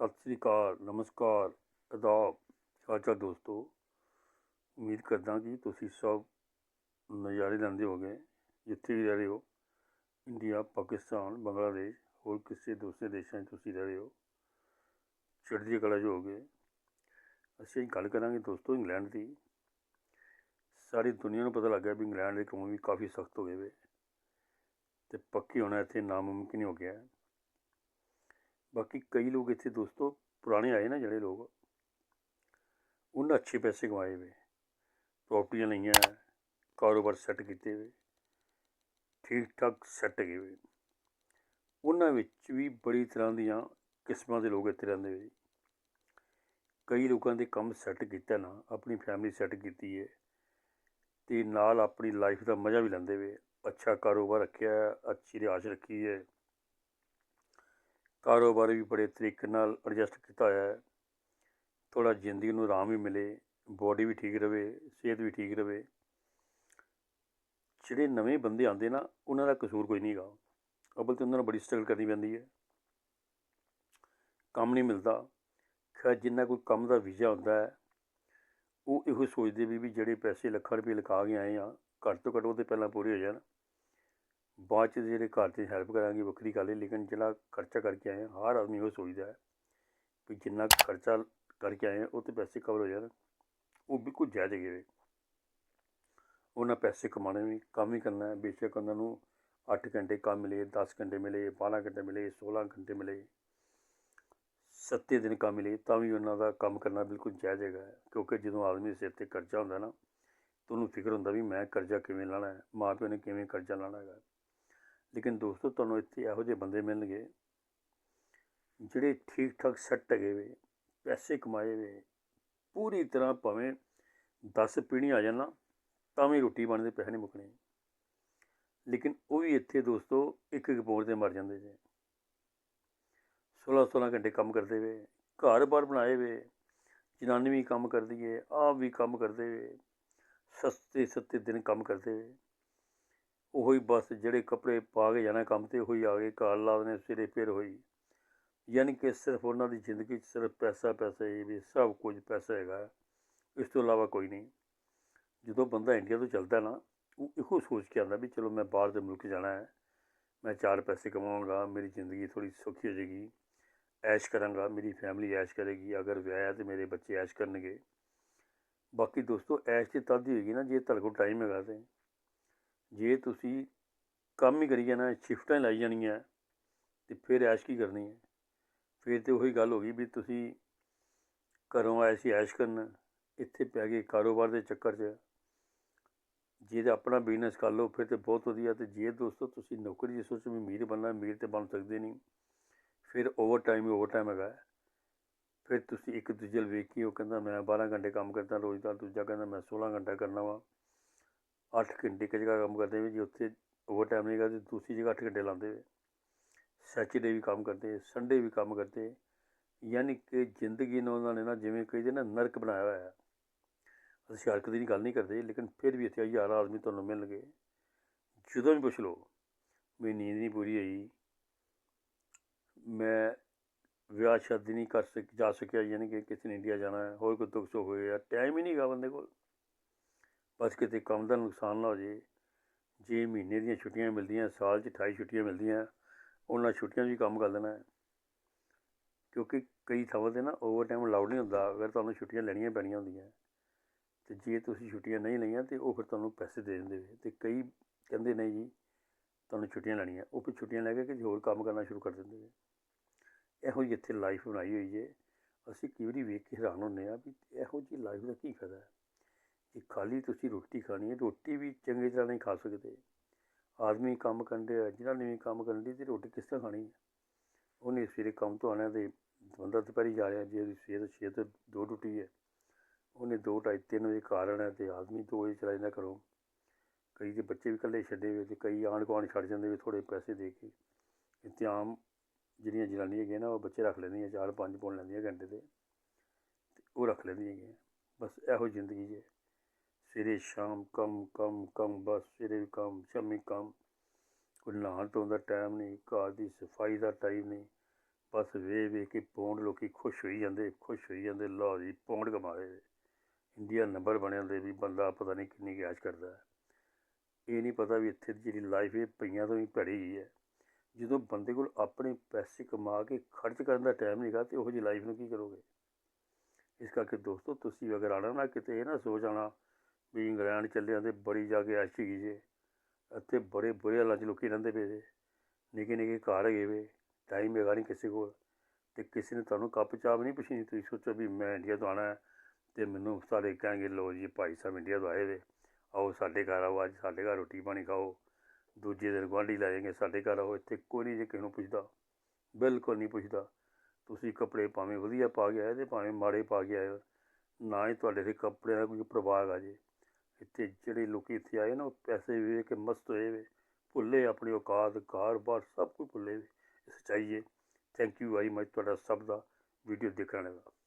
ਸਤਿ ਸ੍ਰੀ ਅਕਾਲ, ਨਮਸਕਾਰ, ਅਦਾਬ, ਚਾਚਾ ਦੋਸਤੋ। ਉਮੀਦ ਕਰਦਾ ਕਿ ਤੁਸੀਂ ਸਭ ਨਜ਼ਾਰੇ ਲੈਂਦੇ ਹੋਗੇ ਜਿੱਥੇ ਵੀ ਰਹਿ ਰਹੇ ਹੋ। ਇੰਡੀਆ, ਪਾਕਿਸਤਾਨ, ਬੰਗਲਾਦੇਸ਼, ਹੋਰ ਕਿਸੇ ਦੂਸਰੇ ਦੇਸ਼ਾਂ 'ਚ ਤੁਸੀਂ ਰਹਿ ਰਹੇ ਹੋ। ਚੜ੍ਹਦੀ ਕਲਾ 'ਚ ਹੋਗੇ ਅਸੀਂ ਗੱਲ ਕਰਾਂਗੇ ਦੋਸਤੋ ਇੰਗਲੈਂਡ ਦੀ। ਸਾਰੀ ਦੁਨੀਆ ਨੂੰ ਪਤਾ ਲੱਗਾ ਵੀ ਇੰਗਲੈਂਡ ਦੇ ਕਾਨੂੰਨ ਵੀ ਕਾਫੀ ਸਖਤ ਹੋ ਗਏ ਵੇ। ਤੇ ਪੱਕੀ ਹੋਣਾ ਇੱਥੇ ਨਾਮੁਮਕਿਨ ਹੋ ਗਿਆ। ਬਾਕੀ ਕਈ ਲੋਕ ਇੱਥੇ ਦੋਸਤੋ ਪੁਰਾਣੇ ਆਏ ਨਾ ਜਿਹੜੇ ਲੋਕ। ਉਹਨਾਂ ਅੱਛੇ ਪੈਸੇ ਕਮਾਏ ਵੇ। ਪ੍ਰਾਪਰਟੀਆਂ ਲਈਆਂ, ਕਾਰੋਬਾਰ ਸੈੱਟ ਕੀਤੇ ਵੇ। ਠੀਕ ਠਾਕ ਸੈੱਟ ਗਏ ਵੇ। ਉਹਨਾਂ ਵਿੱਚ ਵੀ ਬੜੀ ਤਰ੍ਹਾਂ ਦੀਆਂ ਕਿਸਮਾਂ ਦੇ ਲੋਕ ਇੱਥੇ ਰਹਿੰਦੇ ਵੇ। ਕਈ ਲੋਕਾਂ ਦੇ ਕੰਮ ਸੈੱਟ ਕੀਤਾ ਨਾ, ਆਪਣੀ ਫੈਮਿਲੀ ਸੈੱਟ ਕੀਤੀ ਹੈ ਤੇ ਨਾਲ ਆਪਣੀ ਲਾਈਫ ਦਾ ਮਜ਼ਾ ਵੀ ਲੈਂਦੇ ਵੇ। ਅੱਛਾ ਕਾਰੋਬਾਰ ਰੱਖਿਆ, ਅੱਛੀ ਰਿਹਾਇਸ਼ ਰੱਖੀ ਹੈ ਕਾਰੋਬਾਰ ਵੀ ਬੜੇ ਤਰੀਕੇ ਨਾਲ ਐਡਜਸਟ ਕੀਤਾ ਹੋਇਆ ਹੈ। ਥੋੜਾ ਜ਼ਿੰਦਗੀ ਨੂੰ ਆਰਾਮ ਵੀ ਮਿਲੇ ਬੋਡੀ ਵੀ ਠੀਕ ਰਵੇ, ਸਿਹਤ ਵੀ ਠੀਕ ਰਵੇ। ਜਿਹੜੇ ਨਵੇਂ ਬੰਦੇ ਆਉਂਦੇ ਨਾ, ਉਹਨਾਂ ਦਾ ਕਸੂਰ ਕੋਈ ਨਹੀਂ ਨਹੀਂਗਾ ਅਬਲ ਤੇ ਉਹਨਾਂ ਨੂੰ ਬੜੀ ਸਟਰਗਲ ਕਰਨੀ ਪੈਂਦੀ ਹੈ। ਕੰਮ ਨਹੀਂ ਮਿਲਦਾ। ਖੈਰ, ਜਿੰਨਾ ਕੋਈ ਕੰਮ ਦਾ ਵੀਜ਼ਾ ਹੁੰਦਾ ਹੈ, ਉਹ ਇਹੋ ਸੋਚਦੇ ਵੀ ਵੀ ਜਿਹੜੇ ਪੈਸੇ ਲੱਖਾਂ ਰੁਪਏ ਲਗਾ ਕੇ ਆਏ ਆ, ਘੱਟ ਤੋਂ ਘੱਟ ਉਹਦੇ ਪਹਿਲਾਂ ਪੂਰੇ ਹੋ ਜਾਣ। ਬਾਅਦ ਚ ਜਿਹੜੇ ਘਰ 'ਚ ਹੈਲਪ ਕਰਾਂਗੇ ਵੱਖਰੀ ਗੱਲ ਹੈ ਲੇਕਿਨ ਜਿਹੜਾ ਖਰਚਾ ਕਰਕੇ ਆਏ ਹਾਂ, ਹਰ ਆਦਮੀ ਉਹ ਸੋਚਦਾ ਹੈ ਵੀ ਜਿੰਨਾ ਖਰਚਾ ਕਰਕੇ ਆਏ ਹਾਂ, ਉਹ ਤੇ ਪੈਸੇ ਕਵਰ ਹੋ ਜਾਣ। ਉਹ ਬਿਲਕੁਲ ਜਾਇਜ਼ ਹੈਗੇ ਵੇ ਉਹਨਾਂ ਪੈਸੇ ਕਮਾਉਣੇ ਵੀ ਕੰਮ ਹੀ ਕਰਨਾ ਹੈ। ਬੇਸ਼ੱਕ ਉਹਨਾਂ ਨੂੰ 8 ਘੰਟੇ ਕੰਮ ਮਿਲੇ 10 ਘੰਟੇ ਮਿਲੇ 12 ਘੰਟੇ ਮਿਲੇ 16 ਘੰਟੇ ਮਿਲੇ ਸੱਤੇ ਦਿਨ ਕੰਮ ਮਿਲੇ ਤਾਂ ਵੀ ਉਹਨਾਂ ਦਾ ਕੰਮ ਕਰਨਾ ਬਿਲਕੁਲ ਜਾਇਜ਼ ਹੈਗਾ ਕਿਉਂਕਿ ਜਦੋਂ ਆਦਮੀ ਦੇ ਸਿਰ ਤੇ ਕਰਜ਼ਾ ਹੁੰਦਾ ਨਾ ਤਾਂ ਉਹਨੂੰ ਫਿਕਰ ਹੁੰਦਾ ਵੀ ਮੈਂ ਕਰਜ਼ਾ ਕਿਵੇਂ ਲਾਣਾ ਹੈ? ਮਾਂ ਪਿਓ ਨੇ ਕਿਵੇਂ ਕਰਜ਼ਾ ਲਾਣਾ ਹੈਗਾ? ਲੇਕਿਨ ਦੋਸਤੋ, ਤੁਹਾਨੂੰ ਇੱਥੇ ਇਹੋ ਜਿਹੇ ਬੰਦੇ ਮਿਲਣਗੇ ਜਿਹੜੇ ਠੀਕ ਠਾਕ ਸੈੱਟ ਹੈਗੇ ਵੇ, ਪੈਸੇ ਕਮਾਏ ਵੇ, ਪੂਰੀ ਤਰ੍ਹਾਂ ਭਾਵੇਂ 10 ਪੀੜ੍ਹੀਆਂ ਆ ਜਾਣ ਤਾਂ ਵੀ ਰੋਟੀ ਬਣਦੇ ਪੈਸੇ ਨਹੀਂ ਮੁੱਕਣੇ। ਲੇਕਿਨ ਉਹ ਵੀ ਇੱਥੇ ਦੋਸਤੋ ਇੱਕ ਇੱਕ ਪੌੜ ਤੇ ਮਰ ਜਾਂਦੇ ਜੇ। 16 16 ਘੰਟੇ ਕੰਮ ਕਰਦੇ ਵੇ ਘਰ-ਬਾਰ ਬਣਾਏ ਵੇ, ਜਨਾਨੀ ਵੀ ਕੰਮ ਕਰਦੀ ਏ, ਆਪ ਵੀ ਕੰਮ ਕਰਦੇ ਵੇ ਸਸਤੇ ਸੱਤੇ ਦਿਨ ਕੰਮ ਕਰਦੇ ਵੇ। ਉਹੀ ਬਸ ਜਿਹੜੇ ਕੱਪੜੇ ਪਾ ਕੇ ਜਾਣਾ ਕੰਮ ਤੇ ਉਹੀ ਆ ਗਏ, ਘਰ ਲਾ ਦੇਣੇ, ਸਿਰੇ ਫਿਰ ਹੋਈ। ਯਾਨੀ ਕਿ ਸਿਰਫ ਉਹਨਾਂ ਦੀ ਜ਼ਿੰਦਗੀ 'ਚ ਸਿਰਫ ਪੈਸਾ ਪੈਸਾ ਹੀ ਵੀ ਸਭ ਕੁਝ ਪੈਸਾ ਹੈਗਾ। ਇਸ ਤੋਂ ਇਲਾਵਾ ਕੋਈ ਨਹੀਂ। ਜਦੋਂ ਬੰਦਾ ਇੰਡੀਆ ਤੋਂ ਚੱਲਦਾ ਨਾ, ਉਹ ਇਹੋ ਸੋਚ ਕੇ ਆਉਂਦਾ ਵੀ ਚਲੋ ਮੈਂ ਬਾਹਰ ਦੇ ਮੁਲਕ ਜਾਣਾ ਹੈ, ਮੈਂ ਚਾਰ ਪੈਸੇ ਕਮਾਉਂਗਾ ਮੇਰੀ ਜ਼ਿੰਦਗੀ ਥੋੜੀ ਸੌਖੀ ਹੋ ਜਾਏਗੀ, ਐਸ਼ ਕਰਾਂਗਾ, ਮੇਰੀ ਫੈਮਿਲੀ ਐਸ਼ ਕਰੇਗੀ, ਅਗਰ ਵਿਆਹਿਆ ਤੇ ਮੇਰੇ ਬੱਚੇ ਐਸ਼ ਕਰਨਗੇ। ਬਾਕੀ ਦੋਸਤੋ, ਐਸ਼ ਤੇ ਤਦ ਹੀ ਹੋਏਗੀ ਨਾ ਜੇ ਤੁਹਾਡੇ ਕੋਲ ਟਾਈਮ ਹੈਗਾ ਤੇ। ਜੇ ਤੁਸੀਂ ਕੰਮ ਹੀ ਕਰੀ ਜਾਣਾ ਸ਼ਿਫਟਾਂ ਲਾਈ ਜਾਣੀਆਂ ਤੇ ਫਿਰ ਐਸ਼ ਕੀ ਕਰਨੀ ਹੈ? ਫਿਰ ਤੇ ਉਹੀ ਗੱਲ ਹੋ ਗਈ ਵੀ ਤੁਸੀਂ ਘਰੋਂ ਆਏ ਸੀ ਐਸ਼ ਕਰਨ, ਇੱਥੇ ਪੈ ਗਏ ਕਾਰੋਬਾਰ ਦੇ ਚੱਕਰ 'ਚ। ਜੇ ਤਾਂ ਆਪਣਾ ਬਿਜ਼ਨਸ ਕਰ ਲਓ, ਫਿਰ ਤੇ ਬਹੁਤ ਵਧੀਆ, ਤੇ ਜੇ ਦੋਸਤੋ ਤੁਸੀਂ ਨੌਕਰੀ ਦੀ ਸੋਚ ਵੀ ਅਮੀਰ ਬਣਨਾ, ਅਮੀਰ ਤੇ ਬਣ ਸਕਦੇ ਨਹੀਂ, ਫਿਰ ਓਵਰ ਟਾਈਮ ਹੀ ਓਵਰ ਟਾਈਮ ਹੈਗਾ। ਫਿਰ ਤੁਸੀਂ ਇੱਕ ਦੂਜੇ ਨੂੰ ਵੇਖ ਕੇ ਉਹ ਕਹਿੰਦਾ, ਮੈਂ 12 ਘੰਟੇ ਕੰਮ ਕਰਦਾ, ਰੋਜ਼ ਦਾ ਦੂਜਾ ਕਹਿੰਦਾ, ਮੈਂ 16 ਘੰਟਾ ਕਰਨਾ ਵਾ। ਅੱਠ ਘੰਟੇ ਇੱਕ ਜਗ੍ਹਾ ਕੰਮ ਕਰਦੇ ਵੀ ਜੇ, ਉੱਥੇ ਓਵਰ ਟਾਈਮ ਨਹੀਂ ਕਰਦੇ, ਦੂਸਰੀ ਜਗ੍ਹਾ ਅੱਠ ਘੰਟੇ ਲਾਉਂਦੇ ਵੇ। ਸੈਚਰਡੇ ਵੀ ਕੰਮ ਕਰਦੇ ਸੰਡੇ ਵੀ ਕੰਮ ਕਰਦੇ। ਯਾਨੀ ਕਿ ਜ਼ਿੰਦਗੀ ਨੂੰ ਉਹਨਾਂ ਨੇ ਨਾ ਜਿਵੇਂ ਕਹਿੰਦੇ ਨਾ, ਨਰਕ ਬਣਾਇਆ ਹੋਇਆ ਹੈ। ਅਸੀਂ ਸ਼ਰਕ ਦੀ ਗੱਲ ਨਹੀਂ ਕਰਦੇ, ਲੇਕਿਨ ਫਿਰ ਵੀ ਇੱਥੇ ਹਜ਼ਾਰ ਆਦਮੀ ਤੁਹਾਨੂੰ ਮਿਲਣਗੇ। ਜਦੋਂ ਵੀ ਪੁੱਛ ਲਓ, ਮੇਰੀ ਨੀਂਦ ਨਹੀਂ ਪੂਰੀ ਹੋਈ। ਮੈਂ ਵਿਆਹ ਸ਼ਾਦੀ ਨਹੀਂ ਕਰ ਸਕ, ਜਾ ਸਕਿਆ, ਯਾਨੀ ਕਿ ਕਿਸੇ ਨੇ ਇੰਡੀਆ ਜਾਣਾ ਹੈ ਹੋਰ ਕੋਈ ਦੁੱਖ ਸੁੱਖ ਹੋਏ ਆ। ਟਾਈਮ ਹੀ ਨਹੀਂ ਗਾ ਬੰਦੇ ਕੋਲ। ਬਸ ਕਿਤੇ ਕੰਮ ਦਾ ਨੁਕਸਾਨ ਨਾ ਹੋ ਜੇ ਜੇ ਮਹੀਨੇ ਦੀਆਂ ਛੁੱਟੀਆਂ ਮਿਲਦੀਆਂ, ਸਾਲ 'ਚ 28 ਛੁੱਟੀਆਂ ਮਿਲਦੀਆਂ, ਉਹਨਾਂ ਛੁੱਟੀਆਂ 'ਚ ਵੀ ਕੰਮ ਕਰ ਦੇਣਾ ਕਿਉਂਕਿ ਕਈ ਥਾਵਾਂ 'ਤੇ ਨਾ ਓਵਰ ਟਾਈਮ ਅਲਾਉਡ ਨਹੀਂ ਹੁੰਦਾ, ਅਗਰ ਤੁਹਾਨੂੰ ਛੁੱਟੀਆਂ ਲੈਣੀਆਂ ਪੈਣੀਆਂ ਹੁੰਦੀਆਂ, ਤੇ ਜੇ ਤੁਸੀਂ ਛੁੱਟੀਆਂ ਨਹੀਂ ਲਈਆਂ, ਤੇ ਉਹ ਫਿਰ ਤੁਹਾਨੂੰ ਪੈਸੇ ਦੇ ਦਿੰਦੇ ਵੇ ਤੇ ਕਈ ਕਹਿੰਦੇ ਨਹੀਂ ਜੀ, ਤੁਹਾਨੂੰ ਛੁੱਟੀਆਂ ਲੈਣੀਆਂ। ਉਹ ਫਿਰ ਛੁੱਟੀਆਂ ਲੈ ਕੇ ਕਿਸੇ ਹੋਰ ਕੰਮ ਕਰਨਾ ਸ਼ੁਰੂ ਕਰ ਦਿੰਦੇ ਵੇ ਇਹੋ ਜਿਹੀ ਇੱਥੇ ਲਾਈਫ ਬਣਾਈ ਹੋਈ ਜੇ। ਅਸੀਂ ਕਈ ਵਾਰੀ ਵੇਖ ਕੇ ਹੈਰਾਨ ਹੁੰਦੇ ਆ ਵੀ ਇਹੋ ਜਿਹੀ ਲਾਈਫ ਦਾ ਕੀ ਫਾਇਦਾ? ਹੈ ਖਾਲੀ ਤੁਸੀਂ ਰੋਟੀ ਖਾਣੀ ਹੈ, ਰੋਟੀ ਵੀ ਚੰਗੀ ਤਰ੍ਹਾਂ ਨਹੀਂ ਖਾ ਸਕਦੇ। ਆਦਮੀ ਕੰਮ ਕਰਦੇ ਆ, ਜਿਹਨਾਂ ਨੇ ਵੀ ਕੰਮ ਕਰਨ ਦੀ ਤੇ ਰੋਟੀ ਕਿਸ ਤਰ੍ਹਾਂ ਖਾਣੀ ਹੈ? ਉਹਨੇ ਸਵੇਰੇ ਕੰਮ ਤੋਂ ਆਉਣਾ ਤੇ ਬੰਦਾ ਦੁਪਹਿਰੀ ਜਾ ਰਿਹਾ, ਜੇ ਉਹਦੀ ਸਿਹਤ ਛੇ ਤੋਂ ਦੋ ਟੁੱਟੀ ਹੈ, ਉਹਨੇ ਦੋ ਢਾਈ ਤਿੰਨ ਵਜੇ ਘਰ ਆਉਣਾ ਤੇ ਆਦਮੀ ਦੋ ਵਜੇ ਚਲਾ ਜਾਂਦਾ ਕਰੋ ਕਈ ਦੇ ਬੱਚੇ ਵੀ ਇਕੱਲੇ ਛੱਡੇ ਹੋਏ ਤੇ ਕਈ ਆਣ ਗੁਆਂਢ ਛੱਡ ਜਾਂਦੇ ਵੀ ਥੋੜ੍ਹੇ ਪੈਸੇ ਦੇ ਕੇ। ਇੱਥੇ ਆਮ ਜਿਹੜੀਆਂ ਜਨਾਨੀਆਂ ਹੈਗੀਆਂ ਨਾ, ਉਹ ਬੱਚੇ ਰੱਖ ਲੈਂਦੀਆਂ, ਚਾਰ ਪੰਜ ਪਾਉਣ ਲੈਂਦੀਆਂ ਘੰਟੇ ਦੇ ਉਹ ਰੱਖ ਲੈਂਦੀਆਂ ਹੈਗੀਆਂ। ਬਸ ਇਹੋ ਜ਼ਿੰਦਗੀ ਜੇ ਸਵੇਰੇ ਸ਼ਾਮ ਕੰਮ ਕੰਮ ਕੰਮ, ਬਸ ਸਵੇਰੇ ਵੀ ਕੰਮ, ਸ਼ਾਮੀ ਕੰਮ। ਕੋਈ ਨਹਾਉਣ ਧੋਣ ਦਾ ਟਾਈਮ ਨਹੀਂ, ਘਰ ਦੀ ਸਫ਼ਾਈ ਦਾ ਟਾਈਮ ਨਹੀਂ। ਬਸ ਵੇ ਵੇ ਕੇ ਪੌਂਡ ਲੋਕੀ ਖੁਸ਼ ਹੋਈ ਜਾਂਦੇ, ਖੁਸ਼ ਹੋਈ ਜਾਂਦੇ। ਲਓ ਜੀ, ਪੌਂਡ ਕਮਾਏ। ਇੰਡੀਆ ਨੰਬਰ ਬਣਿਆ ਦੇ ਵੀ ਬੰਦਾ ਪਤਾ ਨਹੀਂ ਕਿੰਨੀ ਗਿਆਜ ਕਰਦਾ ਹੈ। ਇਹ ਨਹੀਂ ਪਤਾ ਵੀ ਇੱਥੇ ਦੀ ਜਿਹੜੀ ਲਾਈਫ ਇਹ ਪਈਆਂ ਤੋਂ ਹੀ ਭੜੀ ਹੀ ਹੈ। ਜਦੋਂ ਬੰਦੇ ਕੋਲ ਆਪਣੇ ਪੈਸੇ ਕਮਾ ਕੇ ਖਰਚ ਕਰਨ ਦਾ ਟਾਈਮ ਨਹੀਂਗਾ ਤੇ ਉਹ ਜਿਹੀ ਲਾਈਫ ਨੂੰ ਕੀ ਕਰੋਗੇ? ਇਸ ਕਰਕੇ ਦੋਸਤੋ, ਤੁਸੀਂ ਅਗਰ ਆਣਾ ਨਾ ਕਿਤੇ, ਇਹ ਨਾ ਸੋਚ ਆਣਾ ਵੀ ਇੰਗਲੈਂਡ ਚੱਲਿਆਂ ਜਾਂਦੇ ਬੜੀ ਜਾ ਕੇ ਐਸ਼ ਹੈਗੀ ਜੇ। ਇੱਥੇ ਬੜੇ ਬੁਰੇ ਹਾਲਾਂ 'ਚ ਲੋਕੀ ਰਹਿੰਦੇ ਪਏ ਜੇ। ਨਿੱਕੇ ਨਿੱਕੇ ਘਰ ਹੈਗੇ ਵੇ ਟਾਈਮ ਹੈਗਾ ਨਹੀਂ ਕਿਸੇ ਕੋਲ। ਤੇ ਕਿਸੇ ਨੇ ਤੁਹਾਨੂੰ ਕੱਪ ਚਾਹ ਵੀ ਨਹੀਂ ਪੁੱਛਣੀ, ਤੁਸੀਂ ਸੋਚੋ ਵੀ ਮੈਂ ਇੰਡੀਆ ਤੋਂ ਆਣਾ ਤੇ ਮੈਨੂੰ ਸਾਰੇ ਕਹਿਣਗੇ ਲੋ ਜੀ ਭਾਈ ਸਾਹਿਬ ਇੰਡੀਆ ਤੋਂ ਆਏ ਵੇ। ਆਓ ਸਾਡੇ ਘਰ ਆਓ, ਅੱਜ ਸਾਡੇ ਘਰ ਰੋਟੀ ਪਾਣੀ ਖਾਓ। ਦੂਜੇ ਦਿਨ ਗੁਆਂਢੀ ਲੈ ਜਾਣਗੇ, ਸਾਡੇ ਘਰ ਆਓ। ਇੱਥੇ ਕੋਈ ਨਹੀਂ ਜੇ ਕਿਸੇ ਨੂੰ ਪੁੱਛਦਾ। ਬਿਲਕੁਲ ਨਹੀਂ ਪੁੱਛਦਾ। ਤੁਸੀਂ ਕੱਪੜੇ ਭਾਵੇਂ ਵਧੀਆ ਪਾ ਕੇ ਆਏ ਤੇ ਭਾਵੇਂ ਮਾੜੇ ਪਾ ਕੇ ਆਏ। ਹੋ ਨਾ ਹੀ ਤੁਹਾਡੇ ਦੇ ਕੱਪੜਿਆਂ ਦਾ ਕੋਈ ਪ੍ਰਭਾਵ ਆ ਜੇ। ਇੱਥੇ ਜਿਹੜੇ ਲੋਕੀ ਇੱਥੇ ਆਏ ਨਾ, ਉਹ ਪੈਸੇ ਵੇਖ ਕੇ ਮਸਤ ਹੋਏ ਵੇ। ਭੁੱਲੇ ਆਪਣੀ ਔਕਾਤ ਘਰ-ਬਾਰ ਸਭ ਕੁਝ ਭੁੱਲੇ ਵੇ। ਇਹ ਥੈਂਕ ਯੂ ਵੈਰੀ ਮਚ ਤੁਹਾਡਾ ਸਭ ਦਾ। ਵੀਡੀਓ ਦੇਖਣ ਦਾ।